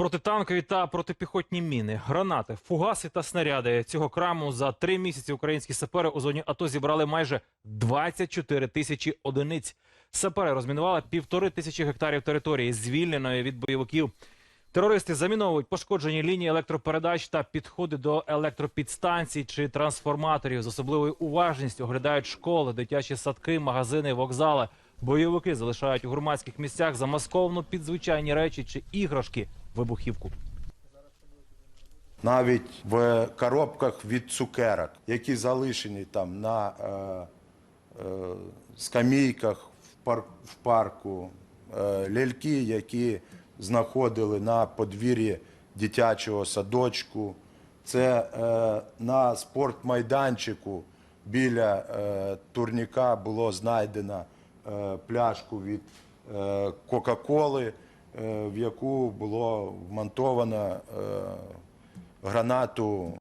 Протитанкові та протипіхотні міни, гранати, фугаси та снаряди цього краму за три місяці українські сапери у зоні АТО зібрали майже 24 тисячі одиниць. Сапери розмінували півтори тисячі гектарів території, звільненої від бойовиків. Терористи заміновують пошкоджені лінії електропередач та підходи до електропідстанцій чи трансформаторів. З особливою уважністю оглядають школи, дитячі садки, магазини, вокзали. Бойовики залишають у громадських місцях замасковано під звичайні речі чи іграшки вибухівку. навіть в коробках від цукерок, які залишені там на е, е, скамійках в, пар, в парку, е, ляльки, які знаходили на подвір'ї дитячого садочку. Це е, на спортмайданчику біля е, турніка було знайдено е, пляшку від е, Кока-Коли, в яку було вмонтовано е, гранату